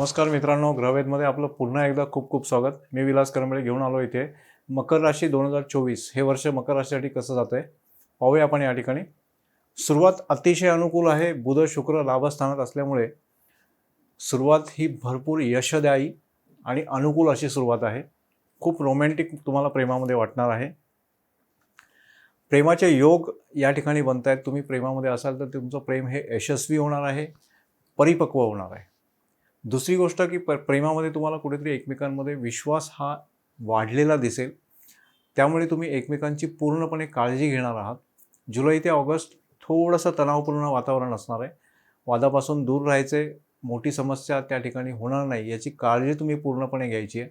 नमस्कार मित्रांनो ग्रहवेदमध्ये आपलं पुन्हा एकदा खूप खूप स्वागत. मी विलास करंबळे घेऊन आलो इथे. मकर राशी दोन हजार चोवीस हे वर्ष मकर राशीसाठी कसं जातं आहे पाहूया आपण या ठिकाणी. सुरुवात अतिशय अनुकूल आहे. बुध शुक्र लाभस्थानात असल्यामुळे सुरुवात ही भरपूर यशदायी आणि अनुकूल अशी सुरुवात आहे. खूप रोमॅन्टिक तुम्हाला प्रेमामध्ये वाटणार आहे. प्रेमाचे योग या ठिकाणी बनत आहेत तुम्ही प्रेमामध्ये असाल तर तुमचं प्रेम हे यशस्वी होणार आहे परिपक्व होणार आहे. दुसरी गोष्ट की प प्रेमामध्ये तुम्हाला कुठेतरी एकमेकांमध्ये विश्वास हा वाढलेला दिसेल. त्यामुळे तुम्ही एकमेकांची पूर्णपणे काळजी घेणार आहात. जुलै ते ऑगस्ट थोडंसं तणावपूर्ण वातावरण असणार आहे. वादापासून दूर राहायचे मोठी समस्या त्या ठिकाणी होणार नाही याची काळजी तुम्ही पूर्णपणे घ्यायची आहे.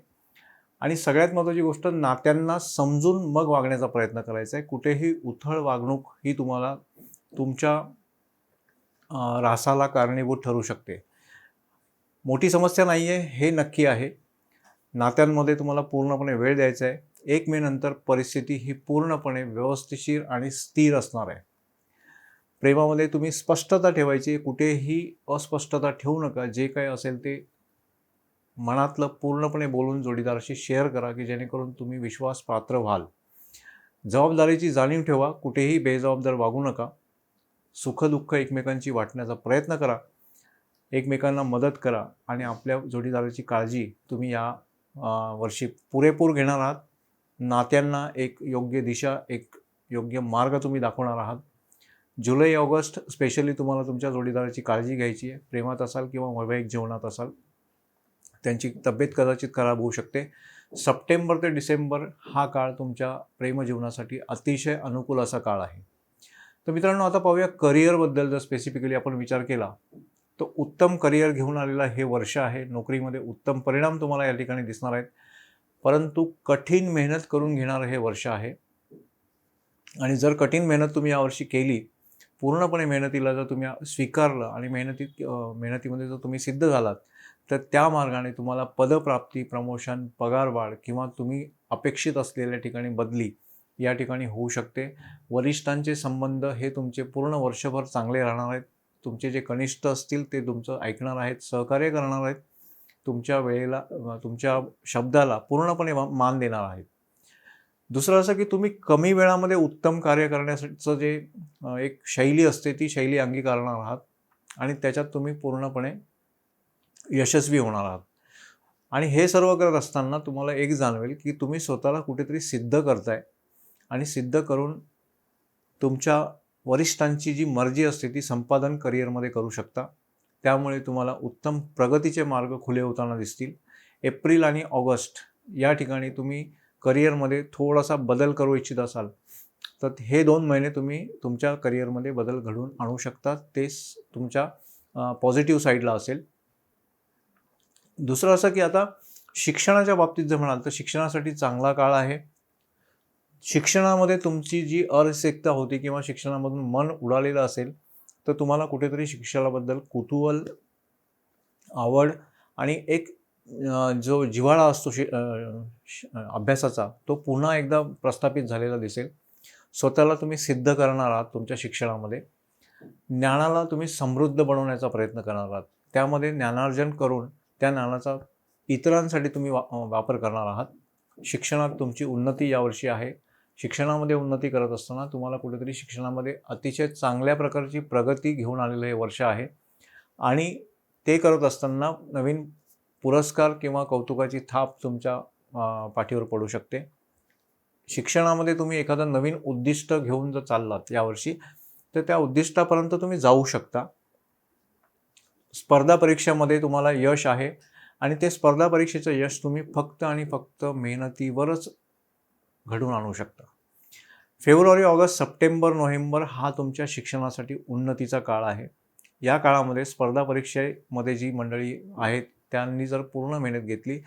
आणि सगळ्यात महत्त्वाची गोष्ट नात्यांना समजून मग वागण्याचा प्रयत्न करायचा आहे. कुठेही उथळ वागणूक ही तुम्हाला तुमच्या रासाला ऱ्हासाला कारणीभूत ठरू शकते. मोठी समस्या नाही आहे हे नक्की आहे. नात्यांमध्ये तुम्हाला पूर्णपणे वेळ द्यायचा आहे. एक मे नंतर परिस्थिती ही पूर्णपणे व्यवस्थिशीर आणि स्थिर असणार आहे. प्रेमामध्ये तुम्ही स्पष्टता ठेवायची कुठेही अस्पष्टता ठेवू नका. जे काय असेल ते मनातलं पूर्णपणे बोलून जोडीदाराशी शेअर करा की जेणेकरून तुम्ही विश्वास पात्र व्हाल. जबाबदारीची जाणीव ठेवा कुठेही बेजबाबदार वागू नका. सुखदुःख एकमेकांची वाटण्याचा प्रयत्न करा. एकमेकांना मदत करा आणि आपल्या जोडीदाराची काळजी तुम्ही या वर्षी पुरेपूर घेणार आहात. नात्यांना एक योग्य दिशा एक योग्य मार्ग तुम्ही दाखवणार आहात. जुलै ऑगस्ट स्पेशली तुम्हाला तुमच्या जोडीदाराची काळजी घ्यायची आहे. प्रेमात असाल किंवा वैवाहिक जीवनात असाल त्यांची तब्येत कदाचित खराब होऊ शकते. सप्टेंबर ते डिसेंबर हा काळ तुमच्या प्रेमजीवनासाठी अतिशय अनुकूल असा काळ आहे. तर मित्रांनो आता पाहूया करिअरबद्दल जर स्पेसिफिकली आपण विचार केला तर उत्तम करिअर घेऊन आलेला हे वर्ष आहे. नोकरीमध्ये उत्तम परिणाम तुम्हाला या ठिकाणी दिसणार आहेत. परंतु कठीण मेहनत करून घेणारं हे वर्ष आहे. आणि जर कठीण मेहनत तुम्ही यावर्षी केली पूर्णपणे मेहनतीला जर तुम्ही स्वीकारलं आणि मेहनतीत मेहनतीमध्ये जर तुम्ही सिद्ध झालात तर त्या मार्गाने तुम्हाला पदप्राप्ती प्रमोशन पगारवाढ किंवा तुम्ही अपेक्षित असलेल्या ठिकाणी बदली या ठिकाणी होऊ शकते. वरिष्ठांचे संबंध हे तुमचे पूर्ण वर्षभर चांगले राहणार आहेत. तुमचे जे कनिष्ठ असतील ते तुमचं ऐकणार आहेत सहकार्य करणार आहेत तुमच्या वेळेला तुमच्या शब्दाला पूर्णपणे मा- मान देणार आहेत. दुसरं असं की तुम्ही कमी वेळामध्ये उत्तम कार्य करण्याचं जे एक शैली असते ती शैली अंगीकारणार आहात आणि त्याच्यात तुम्ही पूर्णपणे यशस्वी होणार आहात. आणि हे सर्व करत असताना तुम्हाला एक जाणवेल की तुम्ही स्वतःला कुठेतरी सिद्ध करताय आणि सिद्ध करून तुमच्या वरिष्ठांची जी मर्जी असते ती संपादन करिअरमध्ये करू शकता. त्यामुळे तुम्हाला उत्तम प्रगतीचे मार्ग खुले होताना दिसतील. एप्रिल आणि ऑगस्ट या ठिकाणी तुम्ही करिअरमध्ये थोडासा बदल करू इच्छित असाल तर हे दोन महिने तुम्ही तुमच्या करिअरमध्ये बदल घडवून आणू शकता. ते तुमच्या पॉझिटिव्ह साईडला असेल. दुसरं असं की आता शिक्षणाच्या बाबतीत जर म्हणाल तर शिक्षणासाठी चांगला काळ आहे. शिक्षणामध्ये तुमची जी अरसिकता होती किंवा शिक्षणामधून मन उडालेलं असेल तर तुम्हाला कुठेतरी शिक्षणाबद्दल कुतूहल आवड आणि एक जो जिव्हाळा असतो शि श- अभ्यासाचा तो पुन्हा एकदा प्रस्थापित झालेला दिसेल. स्वतःला तुम्ही सिद्ध करणार आहात तुमच्या शिक्षणामध्ये. ज्ञानाला तुम्ही समृद्ध बनवण्याचा प्रयत्न करणार आहात. त्यामध्ये ज्ञानार्जन करून त्या ज्ञानाचा इतरांसाठी तुम्ही वा वापर करणार आहात. शिक्षणात तुमची उन्नती यावर्षी आहे. शिक्षणामध्ये उन्नती करत असताना तुम्हाला कुठेतरी शिक्षणामध्ये अतिशय चांगल्या प्रकारची प्रगती घेऊन आलेलं हे वर्ष आहे. आणि ते करत असताना नवीन पुरस्कार किंवा कौतुकाची थाप तुमच्या पाठीवर पडू शकते. शिक्षणामध्ये तुम्ही एखादं नवीन उद्दिष्ट घेऊन जर चाललात यावर्षी तर त्या उद्दिष्टापर्यंत तुम्ही जाऊ शकता. स्पर्धा परीक्षेमध्ये तुम्हाला यश आहे आणि ते स्पर्धा परीक्षेचं यश तुम्ही फक्त आणि फक्त मेहनतीवरच घडून आणू शकता. फेब्रुवारी ऑगस्ट सप्टेंबर नोव्हेंबर हा तुमच्या शिक्षणासाठी उन्नतीचा काळ आहे. या काळामध्ये स्पर्धा परीक्षेमध्ये जी मंडळी आहेत त्यांनी जर पूर्ण मेहनत घेतली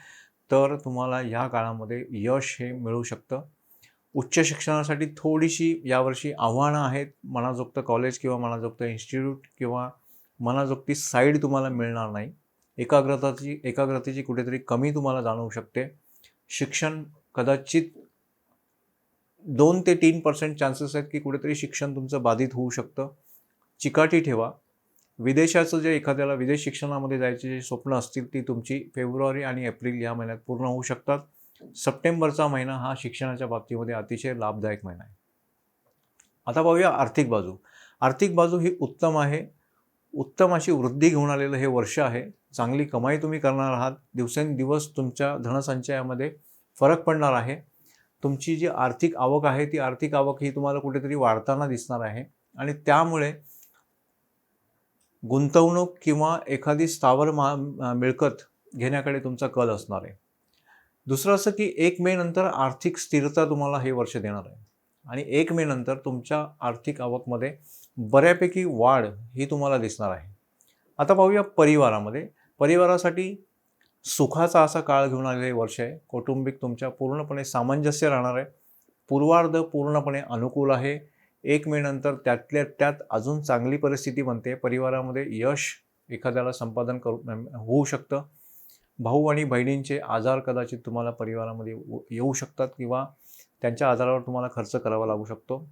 तर तुम्हाला या काळामध्ये यश हे मिळू शकतं. उच्च शिक्षणासाठी थोडीशी यावर्षी आव्हानं आहेत. मनाजोगतं कॉलेज किंवा मनाजोगतं इन्स्टिट्यूट किंवा मनाजोगती साईड तुम्हाला मिळणार नाही. एकाग्रताची एकाग्रतेची कुठेतरी कमी तुम्हाला जाणवू शकते. शिक्षण कदाचित दोन ते तीन पर्सेंट चान्सेस आहेत की कुठेतरी शिक्षण तुमचं बाधित होऊ शकतं. चिकाटी ठेवा. विदेशाचं जे एखाद्याला विदेश शिक्षणामध्ये जायचे जे स्वप्न असतील ती तुमची फेब्रुवारी आणि एप्रिल या महिन्यात पूर्ण होऊ शकतात. सप्टेंबरचा महिना हा शिक्षणाच्या बाबतीमध्ये अतिशय लाभदायक महिना आहे. आता पाहूया आर्थिक बाजू. आर्थिक बाजू ही उत्तम आहे. उत्तम अशी वृद्धी घेऊन आलेलं हे वर्ष आहे. चांगली कमाई तुम्ही करणार आहात. दिवसेंदिवस तुमच्या धनसंचयामध्ये फरक पडणार आहे. तुमची जी आर्थिक आवक आहे ती आर्थिक आवक ही तुम्हाला कुठेतरी वाढताना दिसणार आहे. आणि त्यामुळे गुंतवणूक किंवा एखादी स्थावर मा मिळकत घेण्याकडे तुमचा कल असणार आहे. दुसरं असं की एक मे नंतर आर्थिक स्थिरता तुम्हाला हे वर्ष देणार आहे. आणि एक मे नंतर तुमच्या आर्थिक आवकमध्ये बऱ्यापैकी वाढ ही तुम्हाला दिसणार आहे. आता पाहूया परिवारामध्ये. परिवारासाठी सुखाचा असा काळ घेऊन आलेलं वर्ष आहे. कौटुंबिक तुमच्या पूर्णपणे सामंजस्य राहणार आहे. पूर्वार्ध पूर्णपणे अनुकूल आहे. एक मे नंतर त्यातल्या त्यात अजून चांगली परिस्थिती बनते. परिवारामध्ये यश एखाद्याला संपादन करू होऊ शकतं. भाऊ आणि बहिणींचे आजार कदाचित तुम्हाला परिवारामध्ये येऊ शकतात किंवा त्यांच्या आजारावर तुम्हाला खर्च करावा लागू शकतो.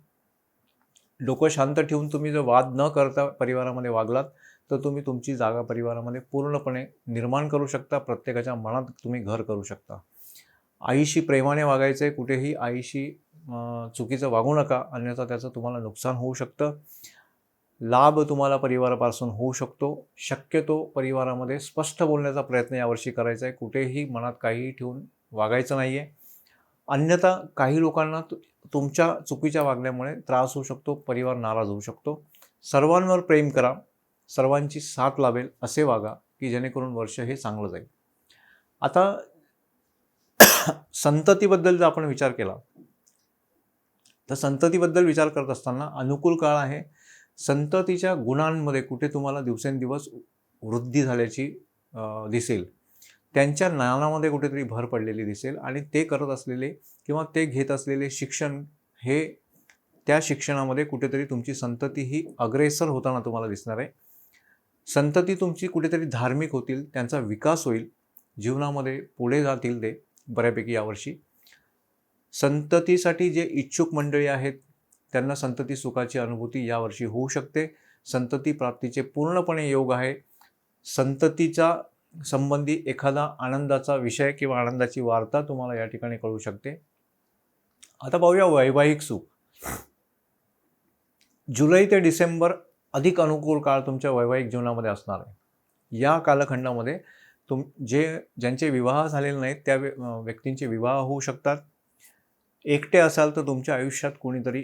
डोकं शांत ठेवून तुम्ही जर वाद न करता परिवारामध्ये वागलात तर तुम्ही तुमची जागा परिवारामध्ये पूर्णपणे निर्माण करू शकता. प्रत्येकाच्या मनात तुम्ही घर करू शकता. आईशी प्रेमाने वागायचं आहे कुठेही आईशी चुकीचं वागू नका. अन्यथा त्याचं तुम्हाला नुकसान होऊ शकतं. लाभ तुम्हाला परिवारापासून होऊ शकतो. शक्यतो परिवारामध्ये स्पष्ट बोलण्याचा प्रयत्न यावर्षी करायचा आहे कुठेही मनात काहीही ठेवून वागायचं नाही आहे अन्यथा काही लोकांना तुमच्या चुकीच्या वागण्यामुळे त्रास होऊ शकतो परिवार नाराज होऊ शकतो. सर्वांवर प्रेम करा. सर्वांची साथ लाभेल असे वागा की जेणेकरून वर्ष हे चांगलं जाईल. आता संततीबद्दल जर आपण विचार केला तर संततीबद्दल विचार करत असताना अनुकूल काळ आहे. संततीच्या गुणांमध्ये कुठे तुम्हाला दिवसेंदिवस वृद्धी झाल्याची दिसेल. त्यांच्या ज्ञानामध्ये कुठेतरी भर पडलेली दिसेल आणि ते करत असलेले किंवा ते घेत असलेले शिक्षण हे त्या शिक्षणामध्ये कुठेतरी तुमची संतती ही अग्रेसर होताना तुम्हाला दिसणार आहे. संतती तुमची कुठेतरी धार्मिक होतील त्यांचा विकास होईल जीवनामध्ये पुढे जातील ते बऱ्यापैकी यावर्षी. संततीसाठी जे इच्छुक मंडळी आहेत त्यांना संतती सुखाची अनुभूती यावर्षी होऊ शकते. संतती प्राप्तीचे पूर्णपणे योग आहे. संततीचा संबंधी एखादा आनंदाचा विषय किंवा आनंदाची वार्ता तुम्हाला या ठिकाणी कळू शकते. आता पाहूया वैवाहिक सुख. जुलै ते डिसेंबर अधिक अनुकूल काळ तुमच्या वैवाहिक जीवनामध्ये असणार आहे. या कालखंडामध्ये तुम जे ज्यांचे विवाह झालेले नाहीत त्या व्यक्तींचे विवाह होऊ शकतात. एकटे असाल तर तुमच्या आयुष्यात कोणीतरी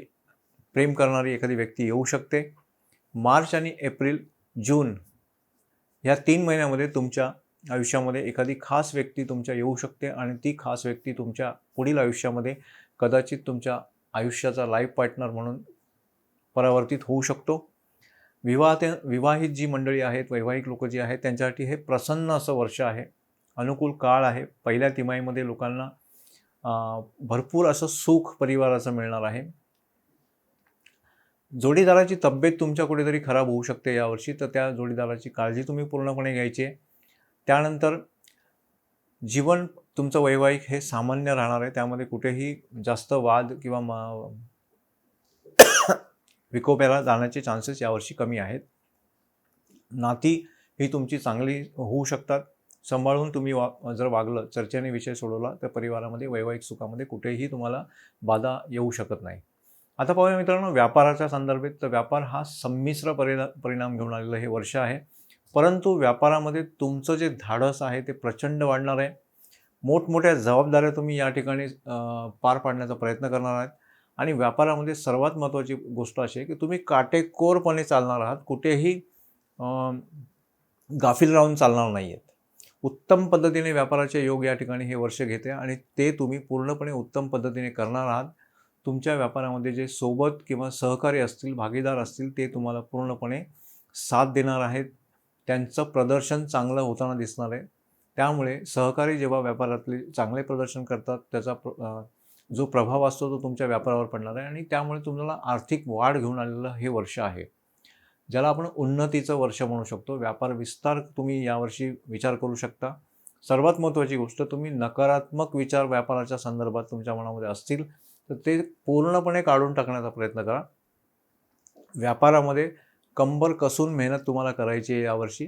प्रेम करणारी एखादी व्यक्ती येऊ शकते. मार्च आणि एप्रिल जून ह्या तीन महिन्यामध्ये तुमच्या आयुष्यामध्ये एखादी खास व्यक्ती तुमच्या येऊ शकते आणि ती खास व्यक्ती तुमच्या पुढील आयुष्यामध्ये कदाचित तुमच्या आयुष्याचा लाईफ पार्टनर म्हणून परावर्तित होऊ शकतो. विवाह ते विवाहित जी मंडळी आहेत वैवाहिक लोक जी आहेत त्यांच्यासाठी हे प्रसन्न असं वर्ष आहे. अनुकूल काळ आहे. पहिल्या तिमाहीमध्ये लोकांना भरपूर असं सुख परिवाराचं मिळणार आहे. जोडीदाराची तब्येत तुमच्या कुठेतरी खराब होऊ शकते यावर्षी तर त्या जोडीदाराची काळजी तुम्ही पूर्णपणे घ्यायची आहे. त्यानंतर जीवन तुमचं वैवाहिक हे सामान्य राहणार आहे. त्यामध्ये कुठेही जास्त वाद किंवा विकोप्याला जाण्याचे चान्सेस यावर्षी कमी आहेत. नाती ही तुमची चांगली होऊ शकतात. सांभाळून तुम्ही वा जर वागलं चर्चेने विषय सोडवला तर परिवारामध्ये वैवाहिक सुखामध्ये कुठेही तुम्हाला बाधा येऊ शकत नाही. आता पाहूया मित्रांनो व्यापाराच्या संदर्भात तर व्यापार हा संमिश्र परिणा परिणाम घेऊन आलेलं हे वर्ष आहे. परंतु व्यापारामध्ये तुमचं जे धाडस आहे ते प्रचंड वाढणार आहे. मोठमोठ्या जबाबदाऱ्या तुम्ही या ठिकाणी पार पाडण्याचा प्रयत्न करणार आहात. आणि व्यापारामध्ये सर्वात महत्त्वाची गोष्ट अशी आहे की तुम्ही काटेकोरपणे चालणार आहात. कुठेही गाफील राहून चालणार नाही आहेत उत्तम पद्धतीने व्यापाराचे योग या ठिकाणी हे वर्ष घेते आणि ते तुम्ही पूर्णपणे उत्तम पद्धतीने करणार आहात. तुमच्या व्यापारामध्ये जे सोबत किंवा सहकारी असतील भागीदार असतील ते तुम्हाला पूर्णपणे साथ देणार आहेत. त्यांचं प्रदर्शन चांगलं होताना दिसणार आहे. त्यामुळे सहकारी जेव्हा व्यापारातले चांगले प्रदर्शन करतात त्याचा प्र जो प्रभाव असतो तो तुमच्या व्यापारावर पडणार आहे आणि त्यामुळे तुम्हाला आर्थिक वाढ घेऊन आलेलं हे वर्ष आहे. ज्याला आपण उन्नतीचं वर्ष म्हणू शकतो. व्यापार विस्तार तुम्ही यावर्षी विचार करू शकता. सर्वात महत्त्वाची गोष्ट तुम्ही नकारात्मक विचार व्यापाराच्या संदर्भात तुमच्या मनामध्ये असतील तर ते पूर्णपणे काढून टाकण्याचा प्रयत्न करा. व्यापारामध्ये कंबर कसून मेहनत तुम्हाला करायची आहे यावर्षी.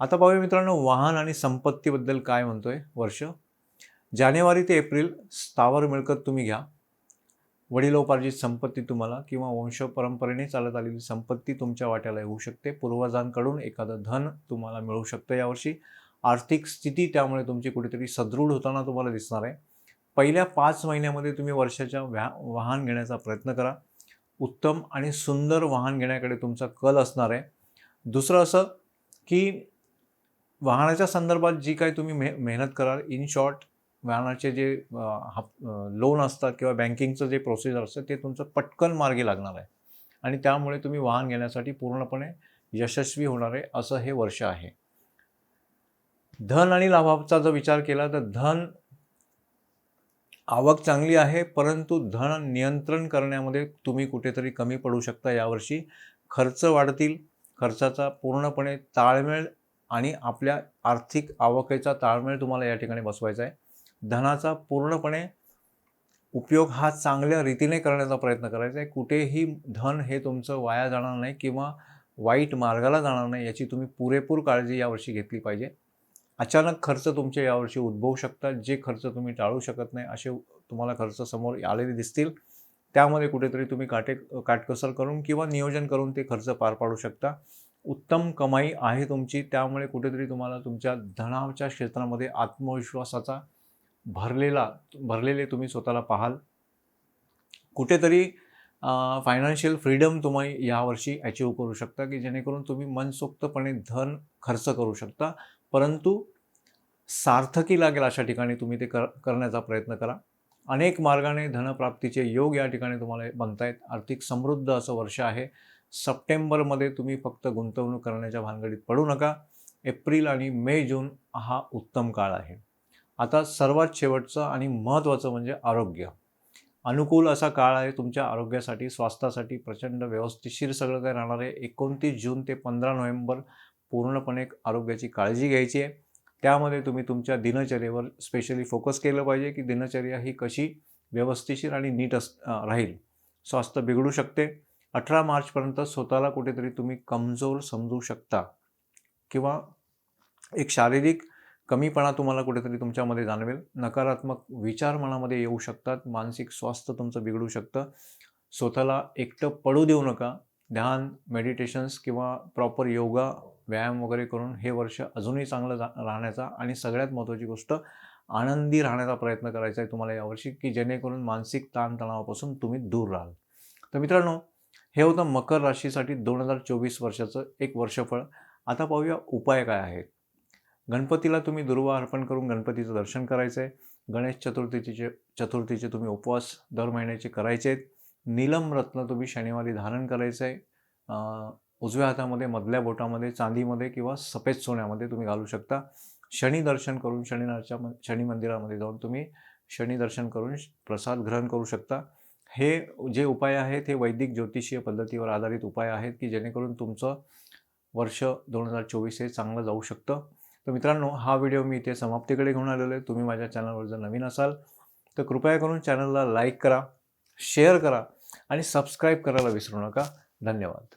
आता पाहूया मित्रांनो वाहन आणि संपत्तीबद्दल काय म्हणतोय वर्ष? जानेवारी ते एप्रिल स्थावर मिळकत तुम्ही घ्या. वडिलोपार्जित संपत्ती तुम्हाला किंवा वंश परंपरेने चालत आलेली संपत्ती तुमच्या वाट्याला येऊ शकते. पूर्वजांकडून एखादं धन तुम्हाला मिळू शकतं यावर्षी. आर्थिक स्थिती त्यामुळे तुमची कुठेतरी सदृढ होताना तुम्हाला दिसणार आहे. पहिल्या पाच महिन्यामध्ये तुम्ही वर्षाच्या व्या वाहन घेण्याचा प्रयत्न करा. उत्तम आणि सुंदर वाहन घेण्याकडे तुमचा कल असणार आहे. दुसरं असं की वाहनाच्या संदर्भात जी काही तुम्ही मे मेहनत कराल इन शॉर्ट वाहनाचे जे हप लोन असतात किंवा बँकिंगचं जे प्रोसिजर असतं ते तुमचं पटकन मार्गी लागणार आहे. आणि त्यामुळे तुम्ही वाहन घेण्यासाठी पूर्णपणे यशस्वी होणार आहे असं हे वर्ष आहे. धन आणि लाभाचा जर विचार केला तर धन आवक चांगली आहे परंतु धन नियंत्रण करण्यामध्ये तुम्ही कुठेतरी कमी पडू शकता. यावर्षी खर्च वाढतील. खर्चाचा पूर्णपणे ताळमेळ आणि आपल्या आर्थिक आवकेचा ताळमेळ तुम्हाला या ठिकाणी बसवायचा आहे. धनाचा पूर्णपणे उपयोग हा चांगल्या रीतीने करण्याचा प्रयत्न करायचा आहे. कुठेही धन हे तुमचं वाया जाणार नाही किंवा वाईट मार्गाला जाणार नाही याची तुम्ही पुरेपूर काळजी यावर्षी घेतली पाहिजे. अचानक खर्च तुमचे यावर्षी उद्भवू शकतात. जे खर्च तुम्ही टाळू शकत नाही असे तुम्हाला खर्च समोर आलेले दिसतील. त्यामध्ये कुठेतरी तुम्ही काटे काटकसर करून किंवा नियोजन करून ते खर्च पार पाडू शकता. उत्तम कमाई आहे तुमची. त्यामुळे कुठेतरी तुम्हाला तुमच्या धनाच्या क्षेत्रामध्ये आत्मविश्वासाचा भरलेला भरलेले तुम्ही स्वतःला पाहाल. कुठेतरी फायनान्शियल फ्रीडम तुम्ही यावर्षी अचीव करू शकता की जेणेकरून तुम्ही मनसोक्तपणे धन खर्च करू शकता. परंतु सार्थकी लागेल अशा ठिकाणी तुम्ही ते कर करण्याचा प्रयत्न करा. अनेक मार्गाने धनप्राप्तीचे योग या ठिकाणी तुम्हाला बनतायत आहेत आर्थिक समृद्ध असं वर्ष आहे. सप्टेंबरमध्ये तुम्ही फक्त गुंतवणूक करण्याच्या भानगडीत पडू नका. एप्रिल आणि मे जून हा उत्तम काळ आहे. आता सर्वात शेवटचं आणि महत्त्वाचं म्हणजे आरोग्य. अनुकूल असा काळ आहे तुमच्या आरोग्यासाठी स्वास्थ्यासाठी प्रचंड व्यवस्थिशीर सगळं काही राहणार आहे. एकोणतीस जून ते पंधरा नोव्हेंबर पूर्णपणे आरोग्याची काळजी घ्यायची आहे. त्यामध्ये तुम्ही तुमच्या दिनचर्येवर स्पेशली फोकस केलं पाहिजे की दिनचर्या ही कशी व्यवस्थिशीर आणि नीट अस राहील. स्वास्थ्य बिघडू शकते. अठरा मार्चपर्यंत स्वतःला कुठेतरी तुम्ही कमजोर समजू शकता. किंवा एक शारीरिक कमीपणा तुम्हाला कुठेतरी तुमच्यामध्ये जाणवेल. नकारात्मक विचार मनामध्ये येऊ शकतात. मानसिक स्वास्थ्य तुमचं बिघडू शकतं. स्वतःला एकटं पडू देऊ नका. ध्यान मेडिटेशन्स किंवा प्रॉपर योगा व्यायाम वगैरे करून हे वर्ष अजूनही चांगलं जा राहण्याचा आणि सगळ्यात महत्त्वाची गोष्ट आनंदी राहण्याचा प्रयत्न करायचा आहे तुम्हाला यावर्षी की जेणेकरून मानसिक ताणतणावापासून तुम्ही दूर राहाल. तर मित्रांनो हे होतं मकर राशीसाठी दोन हजार चोवीस वर्षाचं एक वर्षफळ. आता पाहूया उपाय काय आहेत. गणपतीला तुम्ही दुर्वा अर्पण करून गणपतीचं दर्शन करायचं आहे गणेश चतुर्थीचे चतुर्थीचे तुम्ही उपवास दर महिन्याचे करायचे आहेत नीलम रत्न तुम्ही शनिवारी धारण करायचं आहे उजव्या हातामध्ये मधल्या बोटामध्ये चांदीमध्ये किंवा सफेद सोन्यामध्ये तुम्ही घालू शकता. शनी दर्शन करून शनिनाच्या शनी मंदिरामध्ये जाऊन तुम्ही शनी दर्शन करून प्रसाद ग्रहण करू शकता. हे जे उपाय आहेत हे वैदिक ज्योतिषीय पद्धतीवर आधारित उपाय आहेत की जेणेकरून तुमचं वर्ष दोन हजार चोवीस हे चांगलं जाऊ शकतं. तर मित्रांनो हा व्हिडिओ मी इथे समाप्तीकडे घेऊन आलेलो आहे. तुम्ही माझ्या चॅनलवर जर नवीन असाल तर कृपया करून चॅनलला लाईक करा शेअर करा आणि सबस्क्राईब करायला विसरू नका. धन्यवाद.